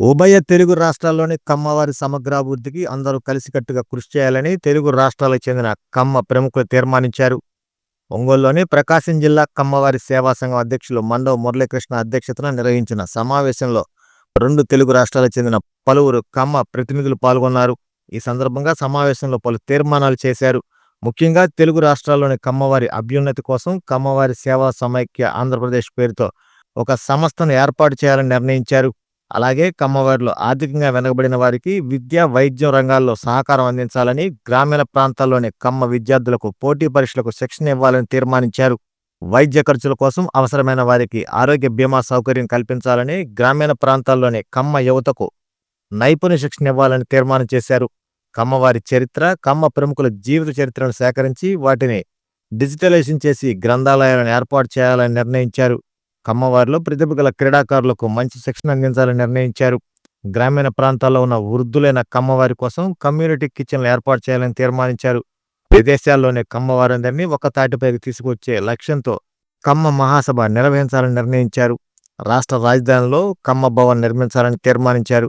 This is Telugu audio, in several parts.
ఉభయ తెలుగు రాష్ట్రాల్లోని కమ్మవారి సమగ్రాభివృద్ధికి అందరూ కలిసికట్టుగా కృషి చేయాలని తెలుగు రాష్ట్రాలకు చెందిన కమ్మ ప్రముఖులు తీర్మానించారు. ఒంగోలులోని ప్రకాశం జిల్లా కమ్మవారి సేవా సంఘం అధ్యక్షులు మండవ మురళీకృష్ణ అధ్యక్షతన నిర్వహించిన సమావేశంలో రెండు తెలుగు రాష్ట్రాలకు చెందిన పలువురు కమ్మ ప్రతినిధులు పాల్గొన్నారు. ఈ సందర్భంగా సమావేశంలో పలు తీర్మానాలు చేశారు. ముఖ్యంగా తెలుగు రాష్ట్రాల్లోని కమ్మవారి అభ్యున్నతి కోసం కమ్మవారి సేవా సమైక్య ఆంధ్రప్రదేశ్ పేరుతో ఒక సంస్థను ఏర్పాటు చేయాలని నిర్ణయించారు. అలాగే కమ్మవారిలో ఆర్థికంగా వెనకబడిన వారికి విద్య వైద్యం రంగాల్లో సహకారం అందించాలని గ్రామీణ ప్రాంతాల్లోని కమ్మ విద్యార్థులకు పోటీ పరీక్షలకు శిక్షణ ఇవ్వాలని తీర్మానించారు. వైద్య ఖర్చుల కోసం అవసరమైన వారికి ఆరోగ్య బీమా సౌకర్యం కల్పించాలని గ్రామీణ ప్రాంతాల్లోని కమ్మ యువతకు నైపుణ్య శిక్షణ ఇవ్వాలని తీర్మానం చేశారు. కమ్మవారి చరిత్ర కమ్మ ప్రముఖుల జీవిత చరిత్రను సేకరించి వాటిని డిజిటలైజేషన్ చేసి గ్రంథాలయాలను ఏర్పాటు చేయాలని నిర్ణయించారు. కమ్మవారిలో ప్రతిభ గల క్రీడాకారులకు మంచి శిక్షణ అందించాలని నిర్ణయించారు. గ్రామీణ ప్రాంతాల్లో ఉన్న వృద్ధులైన కమ్మవారి కోసం కమ్యూనిటీ కిచెన్లు ఏర్పాటు చేయాలని తీర్మానించారు. విదేశాల్లోని కమ్మవారందరినీ ఒక తాటిపైకి తీసుకొచ్చే లక్ష్యంతో కమ్మ మహాసభ నిర్వహించాలని నిర్ణయించారు. రాష్ట్ర రాజధానిలో కమ్మ భవన్ నిర్మించాలని తీర్మానించారు.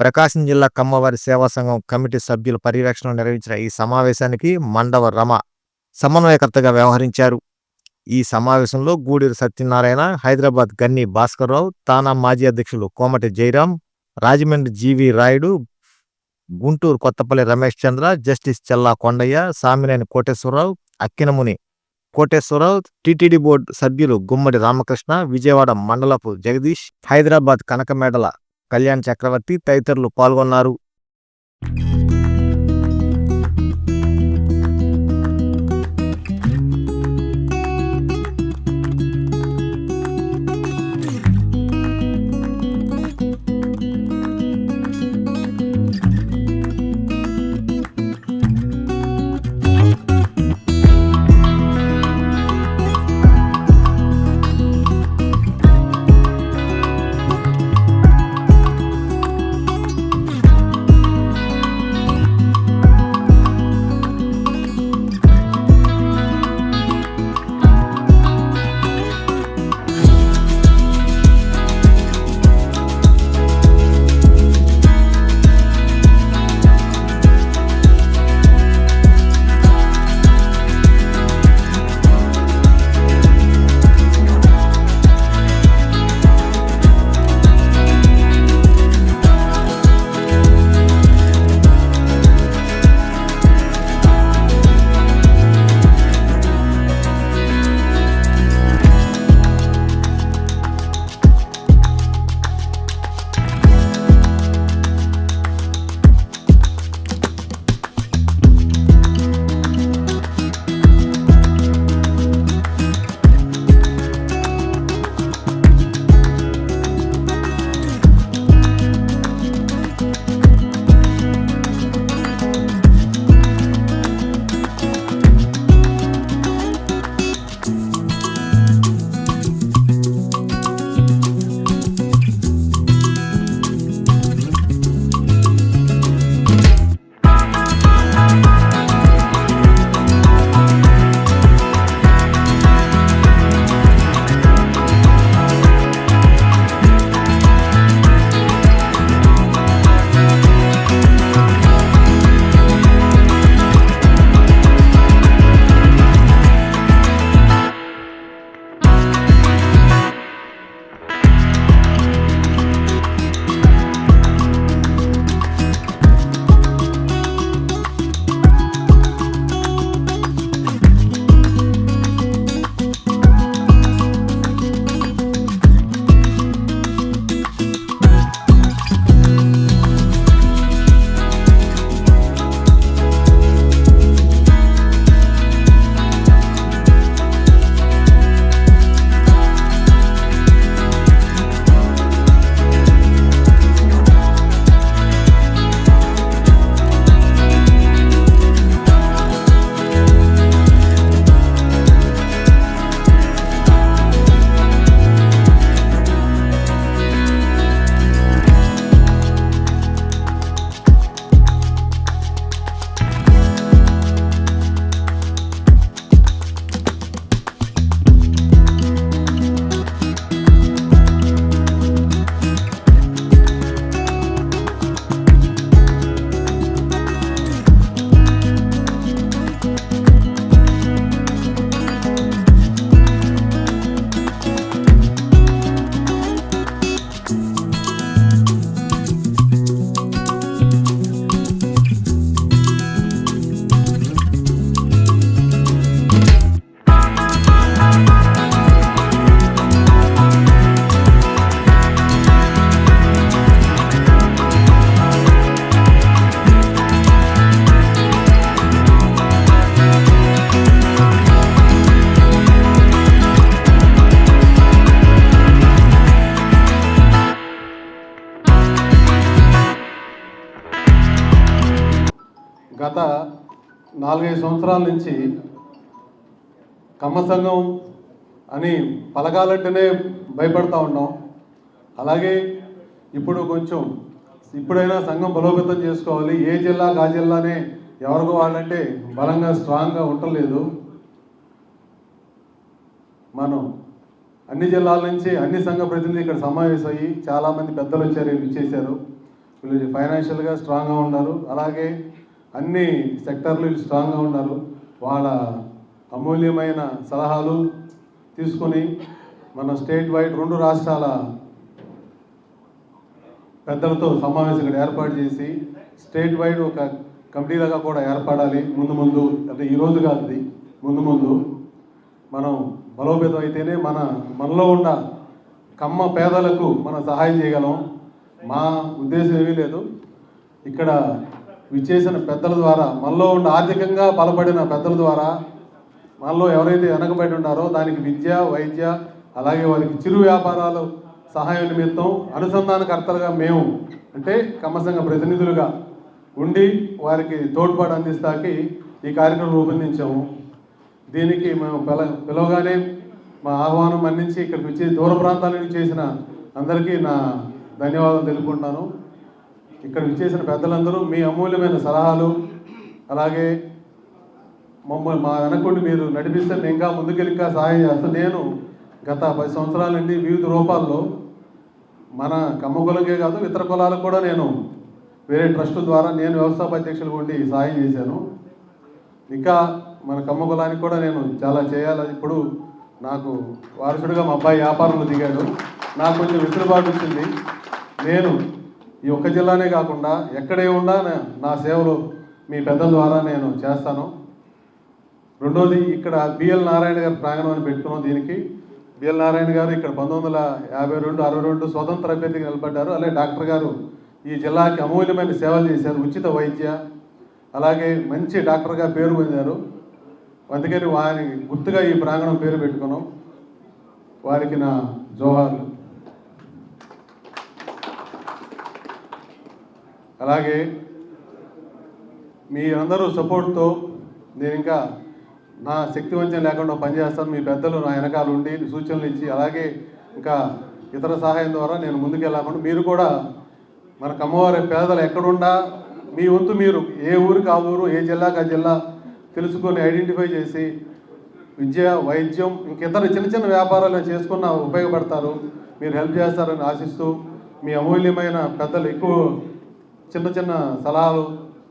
ప్రకాశం జిల్లా కమ్మవారి సేవా సంఘం కమిటీ సభ్యుల పర్యవేక్షణ నిర్వహించిన ఈ సమావేశానికి మండవ రమ సమన్వయకర్తగా వ్యవహరించారు. ఈ సమావేశంలో గూడూరు సత్యనారాయణ హైదరాబాద్ గన్ని భాస్కర్రావు తానా మాజీ అధ్యక్షులు Komati Jayaram Rajahmundry GV Rayudu Guntur Kothapalli Ramesh Chandra justice Chella Kondaiah Samineni Koteswararao Akkinamuni Koteswararao TTD board సభ్యులు గుమ్మడి రామకృష్ణ విజయవాడ మండలపు జగదీష్ హైదరాబాద్ కనకమేడల కళ్యాణ్ చక్రవర్తి తదితరులు పాల్గొన్నారు. సంవత్సరాల నుంచి కమ్మ సంఘం అని పలకాలంటేనే భయపడతా ఉన్నాం. అలాగే ఇప్పుడు కొంచెం ఇప్పుడైనా సంఘం బలోపేతం చేసుకోవాలి. ఏ జిల్లా కా జిల్లానే ఎవరికి వాళ్ళంటే బలంగా స్ట్రాంగ్గా ఉండలేదు. మనం అన్ని జిల్లాల నుంచి అన్ని సంఘ ప్రతినిధులు ఇక్కడ సమావేశమయ్యి చాలామంది పెద్దలు వచ్చారు వీళ్ళు ఇచ్చేశారు వీళ్ళు ఫైనాన్షియల్గా స్ట్రాంగ్గా ఉన్నారు. అలాగే అన్ని సెక్టర్లు వీళ్ళు స్ట్రాంగ్గా ఉన్నారు. వాళ్ళ అమూల్యమైన సలహాలు తీసుకొని మన స్టేట్ వైడ్ రెండు రాష్ట్రాల పెద్దలతో సమావేశం ఇక్కడ ఏర్పాటు చేసి స్టేట్ వైడ్ ఒక కమిటీలాగా కూడా ఏర్పడాలి. ముందు ముందు అంటే ఈరోజు కాదు ముందు ముందు మనం బలోపేతం అయితేనే మన మనలో ఉన్న కమ్మ పేదలకు మనం సహాయం చేయగలం. మా ఉద్దేశం ఏమీ లేదు. ఇక్కడ విచ్చేసిన పెద్దల ద్వారా మనలో ఉన్న ఆర్థికంగా బలపడిన పెద్దల ద్వారా మనలో ఎవరైతే వెనకబడి ఉన్నారో దానికి విద్య వైద్య అలాగే వారికి చిరు వ్యాపారాలు సహాయం నిమిత్తం అనుసంధానకర్తలుగా మేము అంటే కమ్మసంఘ ప్రతినిధులుగా ఉండి వారికి తోడ్పాటు అందిస్తాకి ఈ కార్యక్రమం రూపొందించాము. దీనికి మేము పిల పిలవగానే మా ఆహ్వానం మన్నించి ఇక్కడికి వచ్చి దూర ప్రాంతాల నుంచి చేసిన అందరికీ నా ధన్యవాదాలు తెలుపుకుంటున్నాను. ఇక్కడ విచ్చేసిన పెద్దలందరూ మీ అమూల్యమైన సలహాలు అలాగే మమ్మల్ని మా వెనకుండి మీరు నడిపిస్తే నేను ఇంకా ముందుకెళ్ళి ఇంకా సహాయం చేస్తాను నేను గత పది సంవత్సరాల నుండి వివిధ రూపాల్లో మన కమ్మ కాదు ఇతర కులాలకు కూడా నేను వేరే ట్రస్ట్ ద్వారా నేను వ్యవస్థాపధ్యక్షులు ఉండి సహాయం చేశాను. ఇంకా మన కమ్మ కులానికి కూడా నేను చాలా చేయాలి. ఇప్పుడు నాకు వారసుడిగా మా అబ్బాయి వ్యాపారంలో దిగాడు. నాకు కొంచెం వెసులుబాటు వచ్చింది. నేను ఈ ఒక్క జిల్లానే కాకుండా ఎక్కడే ఉన్నా నా- సేవలు మీ పెద్దల ద్వారా నేను చేస్తాను. రెండోది ఇక్కడ బిఎల్ నారాయణ గారి ప్రాంగణం అని పెట్టుకున్నాం దీనికి. బిఎల్ నారాయణ గారు ఇక్కడ పంతొమ్మిది వందల యాభై రెండు అరవై రెండు స్వతంత్ర అభ్యర్థిగా నిలబడ్డారు. అలాగే డాక్టర్ గారు ఈ జిల్లాకి అమూల్యమైన సేవలు చేశారు. ఉచిత వైద్య అలాగే మంచి డాక్టర్గా పేరు పొందారు. అందుకని వారిని గుర్తుగా ఈ ప్రాంగణం పేరు పెట్టుకున్నాం. వారికి నా జోహార్లు. అలాగే మీ అందరూ సపోర్ట్తో నేను ఇంకా నా శక్తి వంచన లేకుండా పనిచేస్తాను. మీ పెద్దలు నా వెనకాల ఉండి సూచనలు ఇచ్చి అలాగే ఇంకా ఇతర సహాయం ద్వారా నేను ముందుకెళ్ళకుండా మీరు కూడా మన కమ్మవారి పేదలు ఎక్కడుండా మీ వంతు మీరు ఏ ఊరికి ఆ ఊరు ఏ జిల్లాకి ఆ జిల్లా తెలుసుకొని ఐడెంటిఫై చేసి విద్య వైద్యం ఇంకితర చిన్న చిన్న వ్యాపారాలు చేసుకున్న ఉపయోగపడతారు. మీరు హెల్ప్ చేస్తారని ఆశిస్తూ మీ అమూల్యమైన పెద్దలు ఎక్కువ చిన్న చిన్న సలహాలు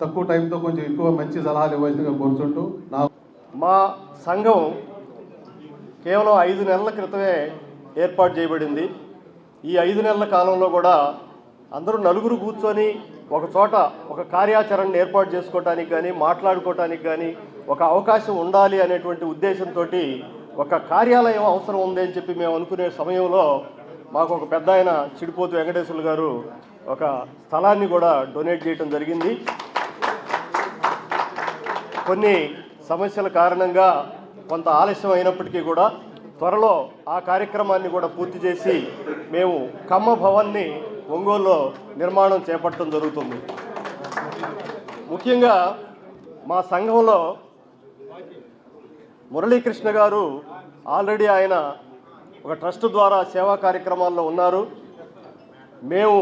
తక్కువ టైంతో కొంచెం ఎక్కువ మంచి సలహాలు ఇవ్వాల్సిందిగా కోరుచుంటూ నా మా సంఘం కేవలం ఐదు నెలల క్రితమే ఏర్పాటు చేయబడింది. ఈ ఐదు నెలల కాలంలో కూడా అందరూ నలుగురు కూర్చొని ఒక చోట ఒక కార్యాచరణను ఏర్పాటు చేసుకోవటానికి కానీ మాట్లాడుకోవటానికి కానీ ఒక అవకాశం ఉండాలి అనేటువంటి ఉద్దేశంతో ఒక కార్యాలయం అవసరం ఉంది అని చెప్పి మేము అనుకునే సమయంలో మాకు ఒక పెద్ద ఆయన చిడిపోతు వెంకటేశ్వర్లు గారు ఒక స్థలాన్ని కూడా డొనేట్ చేయడం జరిగింది. కొన్ని సమస్యల కారణంగా కొంత ఆలస్యం అయినప్పటికీ కూడా త్వరలో ఆ కార్యక్రమాన్ని కూడా పూర్తి చేసి మేము కమ్మ భవన్ని ఒంగోలులో నిర్మాణం చేపట్టడం జరుగుతుంది. ముఖ్యంగా మా సంఘంలో మురళీకృష్ణ గారు ఆల్రెడీ ఆయన ఒక ట్రస్ట్ ద్వారా సేవా కార్యక్రమాల్లో ఉన్నారు. మేము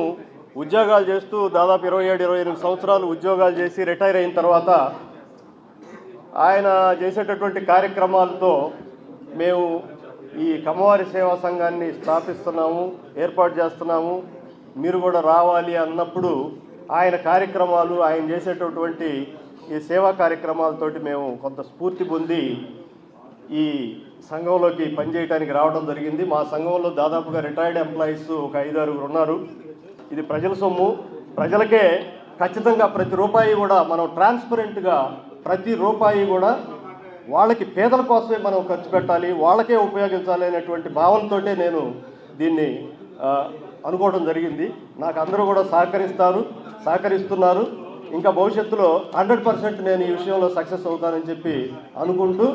ఉద్యోగాలు చేస్తూ దాదాపు ఇరవై ఏడు ఇరవై ఎనిమిది సంవత్సరాలు ఉద్యోగాలు చేసి రిటైర్ అయిన తర్వాత ఆయన చేసేటటువంటి కార్యక్రమాలతో మేము ఈ కమ్మవారి సేవా సంఘాన్ని స్థాపిస్తున్నాము ఏర్పాటు చేస్తున్నాము. మీరు కూడా రావాలి అన్నప్పుడు ఆయన కార్యక్రమాలు ఆయన చేసేటటువంటి ఈ సేవా కార్యక్రమాలతోటి మేము కొంత స్ఫూర్తి పొంది ఈ సంఘంలోకి పనిచేయడానికి రావడం జరిగింది. మా సంఘంలో దాదాపుగా రిటైర్డ్ ఎంప్లాయీస్ ఒక ఐదారుగురు ఉన్నారు. ఇది ప్రజల సొమ్ము. ప్రజలకే ఖచ్చితంగా ప్రతి రూపాయి కూడా మనం ట్రాన్స్పరెంట్గా ప్రతి రూపాయి కూడా వాళ్ళకి పేదల కోసమే మనం ఖర్చు పెట్టాలి వాళ్ళకే ఉపయోగించాలి అనేటువంటి భావనతోటే నేను దీన్ని అనుకోవడం జరిగింది. నాకు అందరూ కూడా సహకరిస్తారు సహకరిస్తున్నారు. ఇంకా భవిష్యత్తులో హండ్రెడ్ పర్సెంట్ నేను ఈ విషయంలో సక్సెస్ అవుతానని చెప్పి అనుకుంటూ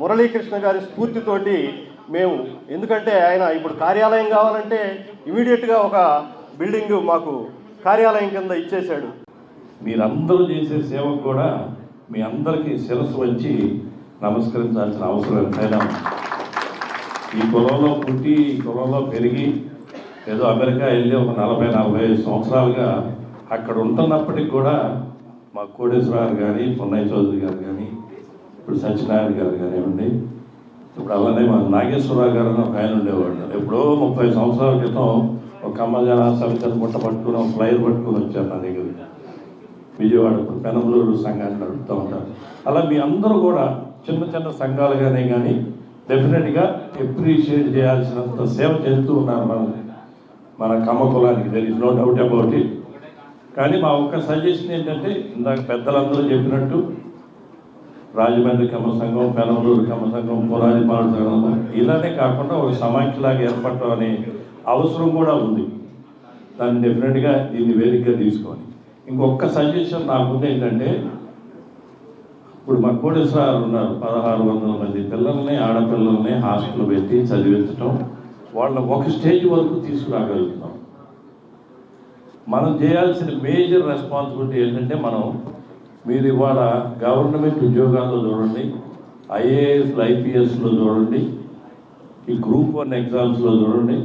మురళీకృష్ణ గారి స్ఫూర్తితోటి మేము ఎందుకంటే ఆయన ఇప్పుడు కార్యాలయం కావాలంటే ఇమీడియట్గా ఒక బిల్డింగ్ మాకు కార్యాలయం కింద ఇచ్చేశాడు. మీరందరూ చేసే సేవకు కూడా మీ అందరికీ శిరస్సు వచ్చి నమస్కరించాల్సిన అవసరం ఎంతైనా ఈ కులంలో పుట్టి ఈ కులంలో పెరిగి ఏదో అమెరికా వెళ్ళి ఒక నలభై నలభై ఐదు సంవత్సరాలుగా అక్కడ ఉంటున్నప్పటికి కూడా మా కోటేశ్వరరావు కానీ పున్నయ్య చౌదరి గారు కానీ ఇప్పుడు సత్యనారాయణ గారు కానివ్వండి ఇప్పుడు అలానే మా నాగేశ్వరరావు గారు అని ఒక ఆయన ఉండేవాడు ఎప్పుడో ముప్పై సంవత్సరాల క్రితం ఒక కమ్మజన సమితిని బుట్ట పట్టుకుని ఒక ఫ్లైర్ పట్టుకుని వచ్చారు నా దగ్గర. విజయవాడ పెనమలూరు సంఘాన్ని నడుపుతూ ఉంటారు. అలా మీ అందరూ కూడా చిన్న చిన్న సంఘాలుగానే కానీ డెఫినెట్గా ఎప్రిషియేట్ చేయాల్సినంత సేవ చేస్తూ ఉన్నారు మన మన కమ్మ కులానికి. There is no doubt about it కానీ మా ఒక్క సజెషన్ ఏంటంటే ఇందాక పెద్దలందరూ చెప్పినట్టు రాజమండ్రి కమ్మ సంఘం పెనమలూరు కమ్మ సంఘం పురాణి సంఘం ఇలానే కాకుండా ఒక సమాఖ్యలాగా ఏర్పడటం అనే అవసరం కూడా ఉంది. దాన్ని డెఫినెట్గా దీన్ని వేదికగా తీసుకొని ఇంకొక సజెషన్ నాకు ఏంటంటే ఇప్పుడు మా కోటేశ్వరాలు ఉన్నారు. పదహారు వందల మంది పిల్లల్ని ఆడపిల్లల్ని హాస్టల్ పెట్టి చదివించడం వాళ్ళని ఒక స్టేజ్ వరకు తీసుకురాగలుగుతున్నాం. మనం చేయాల్సిన మేజర్ రెస్పాన్సిబిలిటీ ఏంటంటే మనం మీరు ఇవాళ గవర్నమెంట్ ఉద్యోగాల్లో చూడండి ఐఏఎస్ ఐపీఎస్లో చూడండి ఈ గ్రూప్ వన్ ఎగ్జామ్స్లో చూడండి.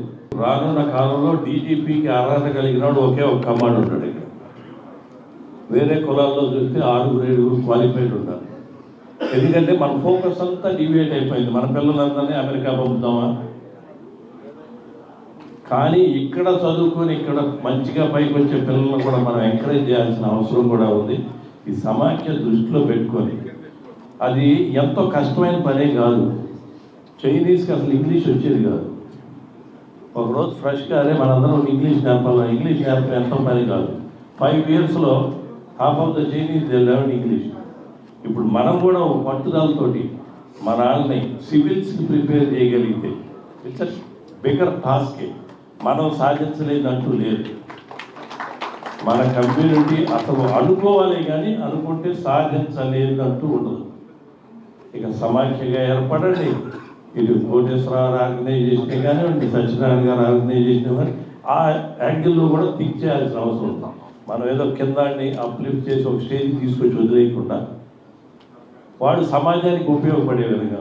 రానున్న కాలంలో డీజీపీకి అర్హత కలిగినాడు ఒకే ఒక కమాండ్ ఉంటాడు ఇక్కడ. వేరే కులాల్లో చూస్తే ఆరుగురు ఏడుగురు క్వాలిఫైడ్ ఉంటారు. ఎందుకంటే మన ఫోకస్ అంతా డివియేట్ అయిపోయింది. మన పిల్లలందరినీ అమెరికా పంపుతామా? కానీ ఇక్కడ చదువుకొని ఇక్కడ మంచిగా పైకి వచ్చే పిల్లలను కూడా మనం ఎంకరేజ్ చేయాల్సిన అవసరం కూడా ఉంది. ఈ సమాఖ్య దృష్టిలో పెట్టుకొని. అది ఎంతో కష్టమైన పనే కాదు. చైనీస్కి అసలు ఇంగ్లీష్ వచ్చేది కాదు. ఒకరోజు ఫ్రెష్గా అదే మనందరం ఇంగ్లీష్ నేర్పాలి ఇంగ్లీష్ నేర్పడం ఎంతో పని కాదు. ఫైవ్ ఇయర్స్లో half of the Chinese they learn English ఇప్పుడు మనం కూడా ఒక పట్టుదలతోటి మన వాళ్ళని సివిల్స్కి ప్రిపేర్ చేయగలిగితే ఇట్స్ అ బిగర్ టాస్క్ మనం సాధించలేదంటూ లేదు. మన కమ్యూనిటీ అసలు అనుకోవాలి కానీ అనుకుంటే సాధించలేదంటూ ఉండదు. ఇక సమాఖ్యగా ఏర్పడండి. ఇది కోటేశ్వరరావు ఆర్గనైజేషన్ కానివ్వండి సత్యనారాయణ గారు ఆర్గనైజేషన్ కానీ ఆ యాంగిల్లో కూడా థింక్ చేయాల్సిన అవసరం ఉంది. మనం ఏదో కిందాన్ని అప్లిఫ్ట్ చేసి ఒక స్టేజ్ తీసుకొచ్చి వదిలేయకుండా వాడు సమాజానికి ఉపయోగపడే విధంగా.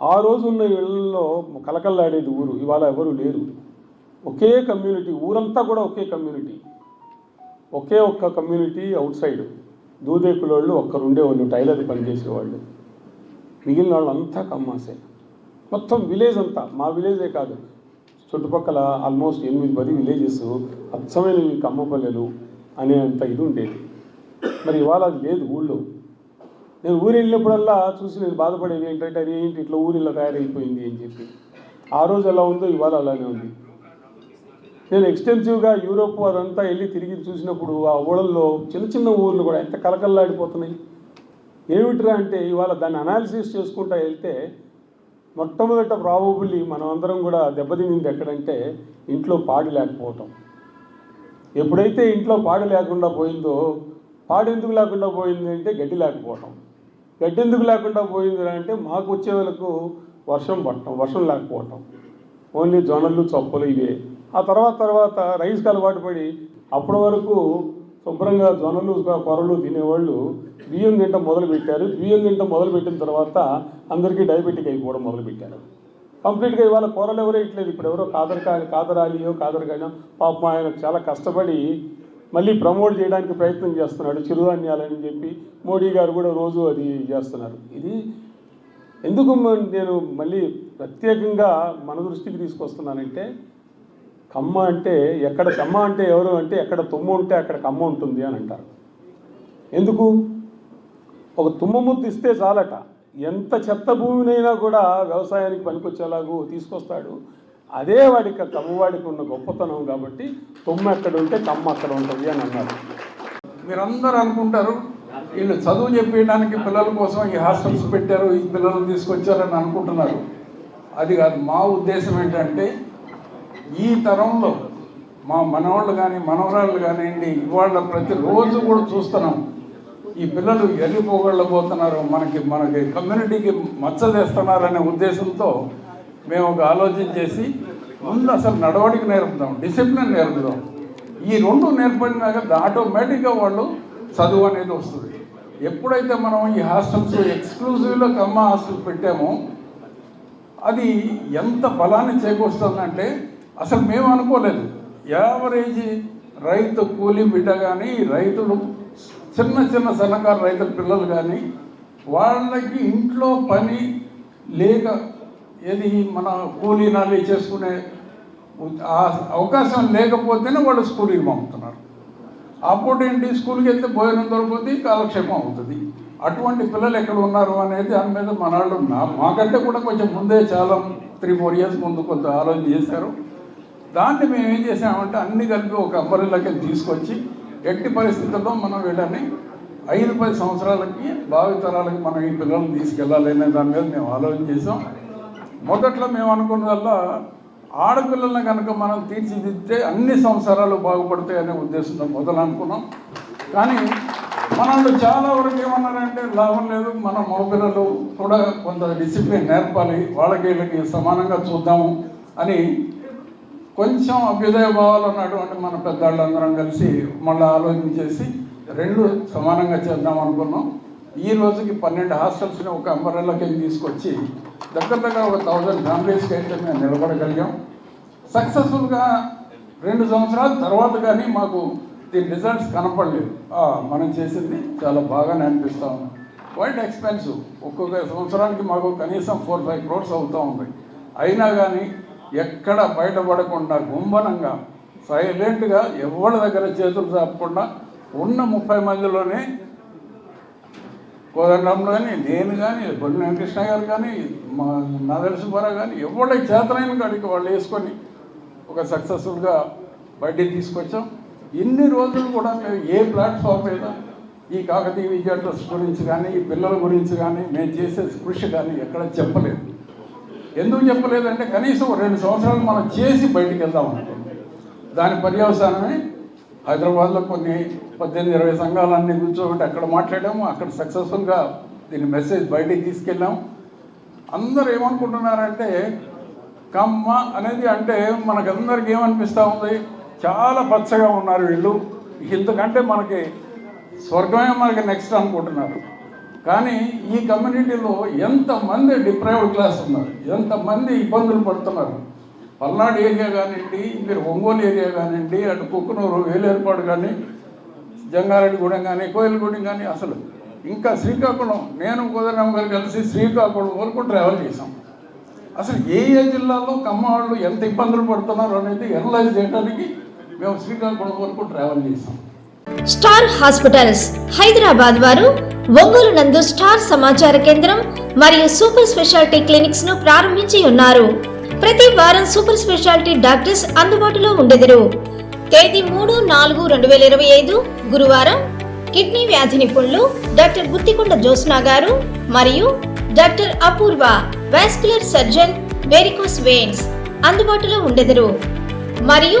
ఆ రోజున్న ఇళ్ళలో కలకల్లాడేది ఊరు. ఇవాళ ఎవరు లేరు. ఒకే కమ్యూనిటీ ఊరంతా కూడా ఒకే కమ్యూనిటీ. ఒకే ఒక్క కమ్యూనిటీ అవుట్ సైడ్ దూదేకులోళ్ళు ఒక్కరు ఉండేవాళ్ళు టైలర్ పని చేసేవాళ్ళు మిగిలిన వాళ్ళు. అంతా కమ్మాసే. మొత్తం విలేజ్ అంతా. మా విలేజే కాదు. చుట్టుపక్కల ఆల్మోస్ట్ ఎనిమిది పది విలేజెస్ అచ్చమైనవి కమ్మపల్లెలు అనేంత ఇది ఉండేది. మరి ఇవాళ అది లేదు ఊళ్ళో. నేను ఊరు వెళ్ళినప్పుడల్లా చూసి నేను బాధపడేది ఏంటంటే అది ఏంటి ఇట్లా ఊరు ఇలా తయారైపోయింది అని చెప్పి. ఆ రోజు ఎలా ఉందో ఇవాళ అలానే ఉంది. నేను ఎక్స్టెన్సివ్గా యూరోప్ అదంతా వెళ్ళి తిరిగి చూసినప్పుడు ఆ ఊళ్ళల్లో చిన్న చిన్న ఊర్లు కూడా ఎంత కలకల్లాడిపోతున్నాయి ఏమిట్రా అంటే ఇవాళ దాన్ని అనాలిసిస్ చేసుకుంటా వెళ్తే మొట్టమొదట ప్రాబబుల్లీ మనం అందరం కూడా దెబ్బతినింది ఎక్కడంటే ఇంట్లో పాడి లేకపోవటం. ఎప్పుడైతే ఇంట్లో పాడి లేకుండా పోయిందో పాడు ఎందుకు లేకుండా పోయింది అంటే గడ్డి లేకపోవటం. గడ్డి ఎందుకు లేకుండా పోయింది అంటే మాకు వచ్చే వాళ్ళకు వర్షం పట్టడం వర్షం లేకపోవటం. ఓన్లీ జొన్నలు చొప్పలు ఇవే. ఆ తర్వాత తర్వాత రైస్కి అలవాటు పడి అప్పటి వరకు శుభ్రంగా జొన్నలు కొరలు తినేవాళ్ళు. బియ్యం తింటం మొదలు పెట్టారు బియ్యం తింటం మొదలు పెట్టిన తర్వాత అందరికీ డయాబెటిక్ అయిపోవడం మొదలుపెట్టారు. కంప్లీట్గా ఇవాళ కూరలు ఎవరో ఇట్లేదు ఇప్పుడు ఎవరో కాదర్ కా- కాదరాలియో కాదర్ కానీ పాపం ఆయన చాలా కష్టపడి మళ్ళీ ప్రమోట్ చేయడానికి ప్రయత్నం చేస్తున్నాడు. చిరుధాన్యాలని చెప్పి మోడీ గారు కూడా రోజు అది చేస్తున్నారు. ఇది ఎందుకు నేను మళ్ళీ ప్రత్యేకంగా మన దృష్టికి తీసుకొస్తున్నానంటే కమ్మ అంటే ఎక్కడ కమ్మ అంటే ఎవరు అంటే ఎక్కడ తుమ్ము ఉంటే అక్కడ కమ్మ ఉంటుంది అని అంటారు. ఎందుకు? ఒక తుమ్మ ముద్దు ఇస్తే చాలట. ఎంత చెత్త భూమినైనా కూడా వ్యవసాయానికి పనికొచ్చేలాగూ తీసుకొస్తాడు. అదే వాడికి కమ్మవాడికి ఉన్న గొప్పతనం కాబట్టి తుమ్మ ఎక్కడ ఉంటే కమ్మ అక్కడ ఉంటుంది అని అన్నారు. మీరందరూ అనుకుంటారు వీళ్ళు చదువు చెప్పడానికి పిల్లల కోసం ఈ హాస్టల్స్ పెట్టారు ఈ పిల్లలు తీసుకొచ్చారని అనుకుంటున్నారు. అది కాదు మా ఉద్దేశం ఏంటంటే ఈ తరంలో మా మనవాళ్ళు కానీ మనవరాళ్ళు కానివ్వండి ఇవాళ ప్రతిరోజు కూడా చూస్తున్నాం. ఈ పిల్లలు వెళ్ళిపోగళ్ళబోతున్నారు మనకి మనకి కమ్యూనిటీకి మచ్చదేస్తున్నారనే ఉద్దేశంతో మేము ఒక ఆలోచన చేసి ముందు అసలు నడవడిక నేర్పుదాం డిసిప్లిన్ నేర్పుదాం. ఈ రెండు నేర్పడినాక ఆటోమేటిక్గా వాళ్ళు చదువు అనేది వస్తుంది. ఎప్పుడైతే మనం ఈ హాస్టల్స్ ఎక్స్క్లూజివ్లో కమ్మ హాస్టల్ పెట్టామో అది ఎంత బలాన్ని చేకూరుస్తుందంటే అసలు మేము అనుకోలేదు. యావరేజ్ రైతు కూలి బిడ్డ కానీ రైతులు చిన్న చిన్న సన్నకారు రైతుల పిల్లలు కానీ వాళ్ళకి ఇంట్లో పని లేక ఏది మన కూలీ నాలి చేసుకునే ఆ అవకాశం లేకపోతేనే వాళ్ళు స్కూల్కి పంపుతున్నారు. అప్పుడు ఏంటి? స్కూల్కి వెళ్తే భోజనం దొరుకుతుంది కాలక్షేపం అవుతుంది. అటువంటి పిల్లలు ఎక్కడ ఉన్నారు అనేది దాని మీద మన వాళ్ళు మాకంటే కూడా కొంచెం ముందే చాలా త్రీ ఫోర్ ఇయర్స్ ముందు కొంత ఆలోచన చేశారు. దాన్ని మేము ఏం చేసామంటే అన్ని కలిపి ఒక అంబరిలోకి తీసుకొచ్చి ఎట్టి పరిస్థితుల్లో మనం వీళ్ళని ఐదు పది సంవత్సరాలకి భావితరాలకి మనం ఈ పిల్లల్ని తీసుకెళ్ళాలి అనే దాని మీద మేము ఆలోచన చేసాం మొదట్లో మేము అనుకున్నదల్లా ఆడపిల్లల్ని కనుక మనం తీర్చిదిద్దితే అన్ని సంవత్సరాలు బాగుపడతాయి అనే ఉద్దేశంతో మొదలు అనుకున్నాం. కానీ మనల్ని చాలా వరకు ఏమన్నారంటే లాభం లేదు మన మగపిల్లలు కూడా కొంత డిసిప్లిన్ నేర్పాలి వాళ్ళకి వీళ్ళకి సమానంగా చూద్దాము అని కొంచెం అభ్యుదయ భావాలు ఉన్నటువంటి మన పెద్దవాళ్ళందరం కలిసి మళ్ళీ ఆలోచన చేసి రెండు సమానంగా చేద్దాం అనుకున్నాం. ఈ రోజుకి పన్నెండు హాస్టల్స్ని ఒక అంబరెల్లాకి తీసుకొచ్చి దగ్గర దగ్గర ఒక థౌజండ్ ఫ్యామిలీస్కి అయితే మేము నిలబడగలిగాం. సక్సెస్ఫుల్గా రెండు సంవత్సరాల తర్వాత కానీ మాకు దీని రిజల్ట్స్ కనపడలేదు. మనం చేసింది చాలా బాగానే అనిపిస్తూ ఉంది. క్వైట్ ఎక్స్పెన్సివ్ ఒక్కొక్క సంవత్సరానికి మాకు కనీసం ఫోర్ ఫైవ్ క్రోర్స్ అవుతూ ఉంది. అయినా కానీ ఎక్కడ బయటపడకుండా గుంభనంగా సైలెంట్గా ఎవరి దగ్గర చేతులు తప్పకుండా ఉన్న ముప్పై మందిలోనే కోదండంలో కానీ నేను కానీ బొల్లి వెంకృష్ణ గారు కానీ మా నాదల సుబ్బారావు కానీ ఎవరి చేతనైన కాడికి వాళ్ళు వేసుకొని ఒక సక్సెస్ఫుల్గా బయటికి తీసుకొచ్చాం. ఇన్ని రోజులు కూడా మేము ఏ ప్లాట్ఫామ్ మీద ఈ కాకతీయ విద్యా ట్రస్ట్ గురించి కానీ ఈ పిల్లల గురించి కానీ మేము చేసే కృషి కానీ ఎక్కడ చెప్పలేదు. ఎందుకు చెప్పలేదంటే కనీసం రెండు సంవత్సరాలు మనం చేసి బయటికి వెళ్దాం అనుకుంటుంది దాని పర్యవసానమే హైదరాబాద్లో కొన్ని పద్దెనిమిది ఇరవై సంఘాలన్నీ కూర్చోబెట్టి అక్కడ మాట్లాడాము అక్కడ సక్సెస్ఫుల్గా దీని మెసేజ్ బయటికి తీసుకెళ్ళాము. అందరూ ఏమనుకుంటున్నారంటే కమ్మ అనేది అంటే మనకందరికి ఏమనిపిస్తూ ఉంది? చాలా పచ్చగా ఉన్నారు వీళ్ళు. ఇంతకంటే మనకి స్వర్గమే మనకి నెక్స్ట్ అనుకుంటున్నారు. కానీ ఈ కమ్యూనిటీలో ఎంతమంది డిప్రైవ్డ్ క్లాస్ ఉన్నారు ఎంతమంది ఇబ్బందులు పడుతున్నారు? పల్నాడు ఏరియా కానివ్వండి మీరు ఒంగోలు ఏరియా కానివ్వండి అటు కుక్కునూరు వేలేర్పాడు కానీ జంగారెడ్డిగూడెం కానీ కోయిలగూడెం కానీ అసలు ఇంకా శ్రీకాకుళం నేను కోదరాం గారు కలిసి శ్రీకాకుళం వరకు ట్రావెల్ చేసాం అసలు ఏ ఏ జిల్లాలో కమ్మ వాళ్ళు ఎంత ఇబ్బందులు పడుతున్నారు అనేది అనలైజ్ చేయడానికి మేము శ్రీకాకుళం వరకు ట్రావెల్ చేసాం స్టార్ హాస్పిటల్స్ హైదరాబాద్ వారు ఒంగోలు నందు స్టార్ సమాచార కేంద్రం మరియు సూపర్ స్పెషాలిటీ క్లినిక్స్ను ప్రారంభించి ఉన్నారు. ప్రతి వారం సూపర్ స్పెషాలిటీ డాక్టర్స్ అందుబాటులో ఉండెదరు. తేదీ మూడు నాలుగు రెండు వేల ఇరవై ఐదు గురువారం కిడ్నీ వ్యాధి నిపుణులు డాక్టర్ గుత్తికొండ జోస్నా గారు మరియు doctor Apoorva vascular surgeon varicose veins అందుబాటులో ఉండెదరు. మరియు